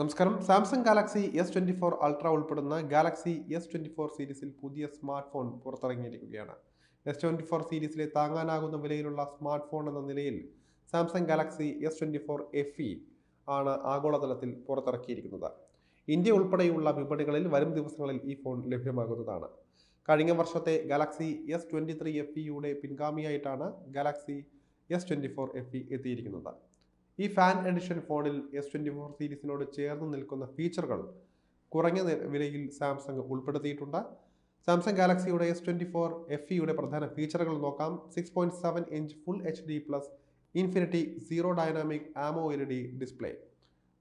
നമസ്കാരം. Samsung Galaxy S twenty four ultra ഉൾപ്പെടുന്ന Galaxy S twenty four സീരീസിൽ പുതിയ സ്മാർട്ട് ഫോൺ പുറത്തിറങ്ങിയിരിക്കുകയാണ്. എസ് ട്വന്റി ഫോർ സീരീസിലെ താങ്ങാനാകുന്ന വിലയിലുള്ള സ്മാർട്ട് ഫോൺ എന്ന നിലയിൽ Samsung Galaxy S twenty four F E ആണ് ആഗോളതലത്തിൽ പുറത്തിറക്കിയിരിക്കുന്നത്. ഇന്ത്യ ഉൾപ്പെടെയുള്ള വിപണികളിൽ വരും ദിവസങ്ങളിൽ ഈ ഫോൺ ലഭ്യമാകുന്നതാണ്. കഴിഞ്ഞ വർഷത്തെ Galaxy S twenty three F ഇയുടെ പിൻഗാമിയായിട്ടാണ് Galaxy S twenty four F E എത്തിയിരിക്കുന്നത്. ഈ ഫാൻ എഡിഷൻ ഫോണിൽ എസ് ട്വന്റി ഫോർ സീരീസിനോട് ചേർന്ന് നിൽക്കുന്ന ഫീച്ചറുകൾ കുറഞ്ഞ വിലയിൽ സാംസങ് ഉൾപ്പെടുത്തിയിട്ടുണ്ട്. സാംസങ് ഗാലക്സിയുടെ എസ് ട്വന്റി ഫോർ എഫ് ഇയുടെ പ്രധാന ഫീച്ചറുകൾ നോക്കാം. Six point seven inch full H D plus infinity zero dynamic AMOLED display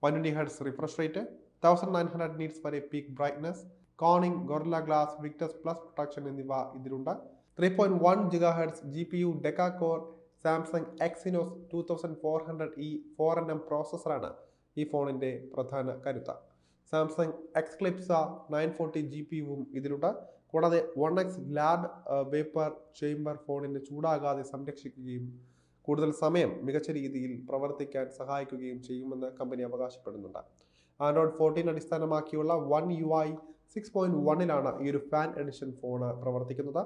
one twenty hertz refresh rate thousand nine hundred nits വരെ peak brightness Corning Gorilla Glass Victus Plus protection എന്നിവ ഇതിലുണ്ട്. Three point one gigahertz G P U deca core Samsung Exynos two thousand four hundred E four N M പ്രോസസ്സറാണ് ഈ ഫോണിന്റെ പ്രധാന കരുത്ത. Samsung Xclipse nine forty G P യുവും ഇതിലുണ്ട്. കൂടാതെ one X ലാഡ് vapour chamber ഫോണിന് ചൂടാകാതെ സംരക്ഷിക്കുകയും കൂടുതൽ സമയം മികച്ച രീതിയിൽ പ്രവർത്തിക്കാൻ സഹായിക്കുകയും ചെയ്യുമെന്ന് കമ്പനി അവകാശപ്പെടുന്നുണ്ട്. ആൻഡ്രോയിഡ് ഫോർട്ടീൻ അടിസ്ഥാനമാക്കിയുള്ള one U I six point വണ്ണിലാണ് ഈ ഒരു ഫാൻ എഡിഷൻ ഫോൺ പ്രവർത്തിക്കുന്നത്.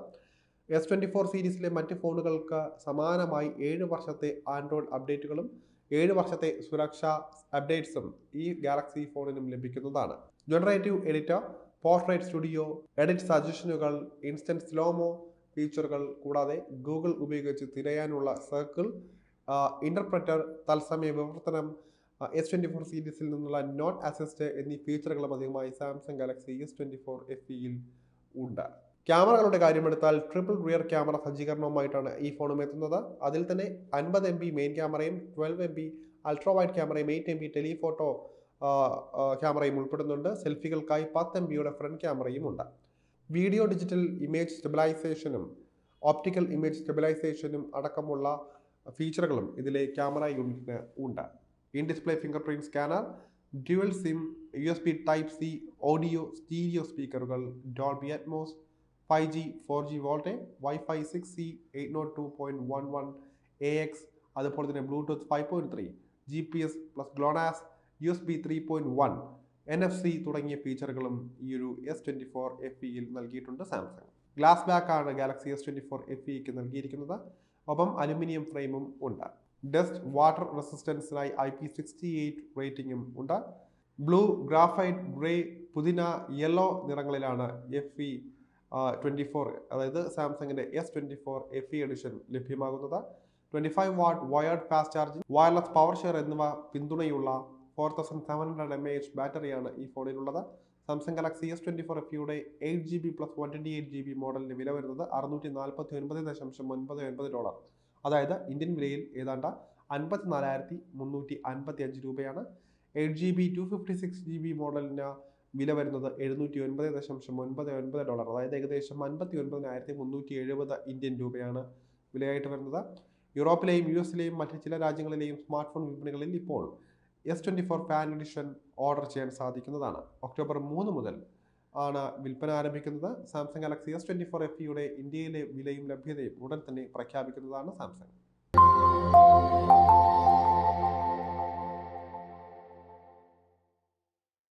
എസ് ട്വന്റി ഫോർ സീരീസിലെ മറ്റ് ഫോണുകൾക്ക് സമാനമായി ഏഴ് വർഷത്തെ ആൻഡ്രോയിഡ് അപ്ഡേറ്റുകളും ഏഴ് വർഷത്തെ സുരക്ഷാ അപ്ഡേറ്റ്സും ഈ ഗാലക്സി ഫോണിനും ലഭിക്കുന്നതാണ്. Generative editor portrait studio edit സജഷനുകൾ instant slow mo ഫീച്ചറുകൾ കൂടാതെ ഗൂഗിൾ ഉപയോഗിച്ച് തിരയാനുള്ള സർക്കിൾ ഇന്റർപ്രറ്റർ തത്സമയ വിവർത്തനം എസ് ട്വന്റി ഫോർ സീരീസിൽ നിന്നുള്ള നോട്ട് അസിസ്റ്റ് എന്നീ ഫീച്ചറുകളും അധികമായി Samsung Galaxy S twenty four F ഇയിൽ ഉണ്ട്. ക്യാമറകളുടെ കാര്യമെടുത്താൽ ട്രിപ്പിൾ റിയർ ക്യാമറ സജ്ജീകരണവുമായിട്ടാണ് ഈ ഫോണും എത്തുന്നത്. അതിൽ തന്നെ അൻപത് എം ബി മെയിൻ ക്യാമറയും twelve M B ultra wide ക്യാമറയും എയ്റ്റ് എം ബി ടെലിഫോട്ടോ ക്യാമറയും ഉൾപ്പെടുന്നുണ്ട്. സെൽഫികൾക്കായി പത്ത് എം ബിയുടെ ഫ്രണ്ട് ക്യാമറയും ഉണ്ട്. വീഡിയോ ഡിജിറ്റൽ ഇമേജ് സ്റ്റെബിലൈസേഷനും ഓപ്റ്റിക്കൽ ഇമേജ് സ്റ്റെബിലൈസേഷനും അടക്കമുള്ള ഫീച്ചറുകളും ഇതിലെ ക്യാമറ യൂണിറ്റിന് ഉണ്ട്. In display fingerprint scanner dual SIM U S B type C audio stereo സ്പീക്കറുകൾ Dolby Atmos five G four G VoLTE wifi six C eight naught two point one one A X അതുപോലെ തന്നെ Bluetooth five point three G P S plus GLONASS U S B three point one N F C തുടങ്ങിയ ഫീച്ചറുകളും ഈ ഒരു S twenty four F ഇയിൽ നൽകിയിട്ടുണ്ട് Samsung glass back ആണ് Galaxy S twenty four F ഇക്ക് നൽകിയിരിക്കുന്നത്. ഒപ്പം അലുമിനിയം ഫ്രെയിമും ഉണ്ട്. ഡസ്റ്റ് വാട്ടർ റെസിസ്റ്റൻസിനായി ഐ പി സിക്സ്റ്റി എയ്റ്റ് റേറ്റിംഗും ഉണ്ട്. ബ്ലൂ ഗ്രാഫൈറ്റ് ഗ്രേ പുതിന യെല്ലോ നിറങ്ങളിലാണ് എഫ് ഇ ട്വന്റി ഫോർ അതായത് സാംസങ്ങിന്റെ S twenty four F E edition ലഭ്യമാകുന്നത്. Twenty five watt wired fast charging wireless power share എന്നിവ പിന്തുണയുള്ള four thousand seven hundred M H ബാറ്ററിയാണ് ഈ ഫോണിലുള്ളത്. Samsung Galaxy S twenty four F യുടെ eight G B plus one twenty eight G B മോഡലിന് വില വരുന്നത് അറുന്നൂറ്റി നാൽപ്പത്തി ഒൻപത് ദശാംശം ഒൻപത് ഒൻപത് ഡോളർ. അതായത് ഇന്ത്യൻ വിലയിൽ ഏതാണ്ട് അൻപത്തി നാലായിരത്തി മുന്നൂറ്റി അൻപത്തി അഞ്ച് രൂപയാണ്. Eight G B two fifty six G B മോഡലിന് വില വരുന്നത് എഴുന്നൂറ്റി ഒൻപത് ദശാംശം ഒൻപത് ഒൻപത് ഡോളർ. അതായത് ഏകദേശം അൻപത്തി ഒൻപതിനായിരത്തി മുന്നൂറ്റി എഴുപത് ഇന്ത്യൻ രൂപയാണ് വിലയായിട്ട് വരുന്നത്. യൂറോപ്പിലെയും യു എസിലെയും മറ്റ് ചില രാജ്യങ്ങളിലെയും സ്മാർട്ട് ഫോൺ വിപണികളിൽ ഇപ്പോൾ S twenty four fan edition order ചെയ്യാൻ സാധിക്കുന്നതാണ്. ഒക്ടോബർ മൂന്ന് മുതൽ ആണ് വിൽപ്പന ആരംഭിക്കുന്നത്. Samsung Galaxy S twenty four F ഇയുടെ ഇന്ത്യയിലെ വിലയും ലഭ്യതയും ഉടൻ തന്നെ പ്രഖ്യാപിക്കുന്നതാണ് സാംസങ്